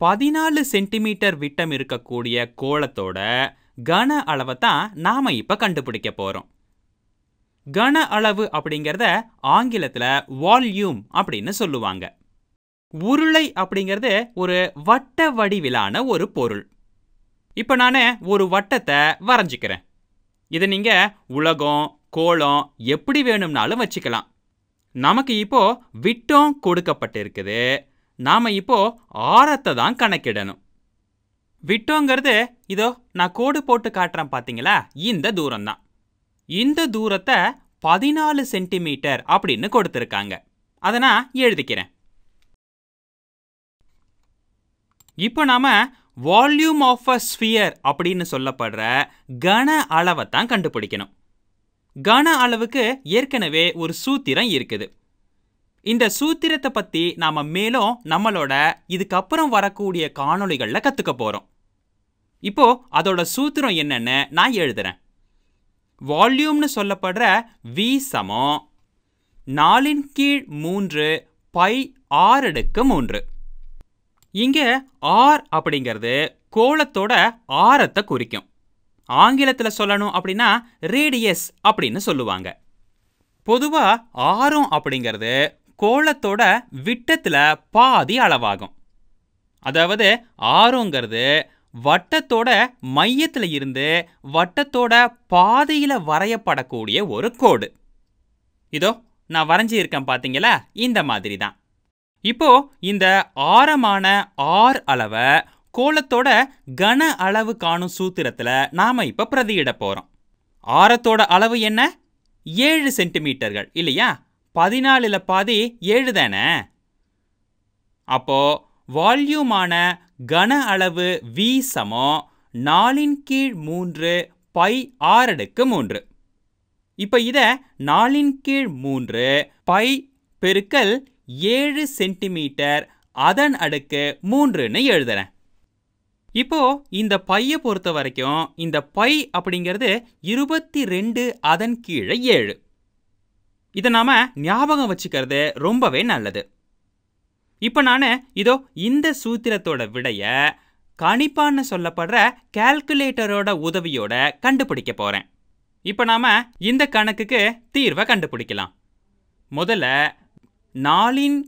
பதினாலு சென்டிமீட்டர் விட்டம் இருக்கக்கூடிய கோளத்தோட கன அளவை தான் நாம இப்ப கண்டுபிடிக்க போறோம். கன அளவு அப்படிங்கிறத ஆங்கிலத்துல வால்யூம் அப்படின்னு சொல்லுவாங்க. உருளை அப்படிங்கிறது ஒரு வட்ட வடிவிலான ஒரு பொருள். இப்போ நான் ஒரு வட்டத்தை வரைஞ்சிக்கிறேன். இதை நீங்க உலகம் கோளம் எப்படி வேணும்னாலும் வச்சுக்கலாம். நமக்கு இப்போ விட்டம் கொடுக்கப்பட்டிருக்குது. நாம இப்போ ஆரத்தை தான் கணக்கிடணும். விட்டோங்கிறது இதோ நான் கோடு போட்டு காட்டுறேன் பார்த்தீங்களா இந்த தூரம் தான் இந்த தூரத்தை பதினாலு சென்டிமீட்டர் அப்படின்னு கொடுத்துருக்காங்க. அதை நான் எழுதிக்கிறேன். இப்போ நாம வால்யூம் ஆஃப் அ ஸ்பியர் அப்படின்னு சொல்லப்படுற கன அளவை தான் கண்டுபிடிக்கணும். கன அளவுக்கு ஏற்கனவே ஒரு சூத்திரம் இருக்குது. இந்த சூத்திரத்தை பத்தி நாம மேலும் நம்மளோட இதுக்கப்புறம் வரக்கூடிய காணொளிகளில் கத்துக்க போறோம். இப்போ அதோட சூத்திரம் என்னன்னு நான் எழுதுறேன். வால்யூம்னு சொல்லப்படுற வி சமம் நாலின் கீழ் மூன்று பை ஆறு அடுக்கு மூன்று. இங்க ஆர் அப்படிங்கிறது கோலத்தோட ஆரத்தை குறிக்கும். ஆங்கிலத்தில் சொல்லணும் அப்படின்னா ரேடியஸ் அப்படின்னு சொல்லுவாங்க. பொதுவாக ஆரம் அப்படிங்கிறது கோளத்தோட விட்டத்தில் பாதி அளவாகும். அதாவது ஆறுங்கிறது வட்டத்தோட மையத்தில் இருந்து வட்டத்தோட பாதையில் வரையப்படக்கூடிய ஒரு கோடு. இதோ நான் வரைஞ்சி இருக்கேன் பார்த்தீங்களா இந்த மாதிரி தான் இப்போ இந்த ஆரமான ஆர் அளவை கோலத்தோட கன அளவு காணும் சூத்திரத்தில் நாம இப்ப பிரதியிட போறோம். ஆரத்தோட அளவு என்ன? ஏழு சென்டிமீட்டர்கள் இல்லையா? பதினாலுல பாதி ஏழு தானே? அப்போ வால்யூமான கன அளவு வி சமம் நாலின் கீழ் மூன்று பை ஆறடுக்கு மூன்று. இப்போ இதை நாலின் கீழ் மூன்று பை பெருக்கல் ஏழு சென்டிமீட்டர் அதன் அடுக்கு மூன்றுன்னு எழுதுறேன். இப்போ இந்த பையை பொறுத்த வரைக்கும் இந்த பை அப்படிங்கிறது இருபத்தி ரெண்டு அதன் கீழே ஏழு. இதை நாம ஞாபகம் வச்சுக்கிறது ரொம்பவே நல்லது. இப்போ நான் இதோ இந்த சூத்திரத்தோட விடைய கணிப்பான்னு சொல்லப்படுற கால்குலேட்டரோட உதவியோட கண்டுபிடிக்க போறேன். இப்போ நாம இந்த கணக்குக்கு தீர்வை கண்டுபிடிக்கலாம். முதல்ல நாலின்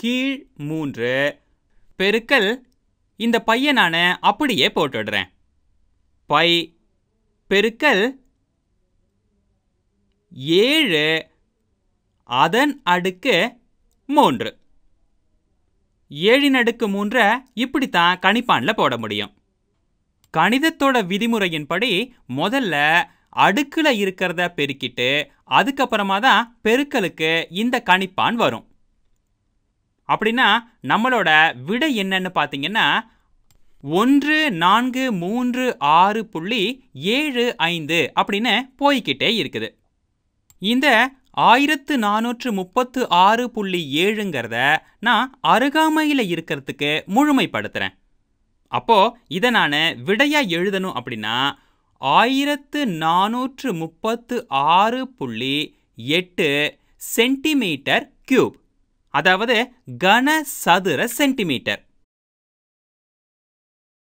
கீழ் மூன்று பெருக்கல் இந்த பையை நான் அப்படியே போட்டுடுறேன். பை பெருக்கல் ஏழு அதன் அடுக்கு மூன்று. ஏழின் அடுக்கு மூன்றை இப்படித்தான் கணிப்பானில் போட முடியும். கணிதத்தோட விதிமுறையின்படி முதல்ல அடுக்கில் இருக்கிறத பெருக்கிட்டு அதுக்கப்புறமா தான் பெருக்கலுக்கு இந்த கணிப்பான் வரும். அப்படின்னா நம்மளோட விடை என்னன்னு பார்த்தீங்கன்னா ஒன்று நான்கு மூன்று ஆறு புள்ளி ஏழு ஐந்து அப்படின்னு போய்கிட்டே இருக்குது. இந்த ஆயிரத்து நானூற்று முப்பத்து ஆறு புள்ளி ஏழுங்கிறத நான் அருகாமையில் இருக்கிறதுக்கு முழுமைப்படுத்துகிறேன் அப்போ இதை நான் விடையா எழுதணும் அப்படின்னா ஆயிரத்து நானூற்று முப்பத்து ஆறு புள்ளி எட்டு சென்டிமீட்டர் கியூப். அதாவது கன சதுர சென்டிமீட்டர்.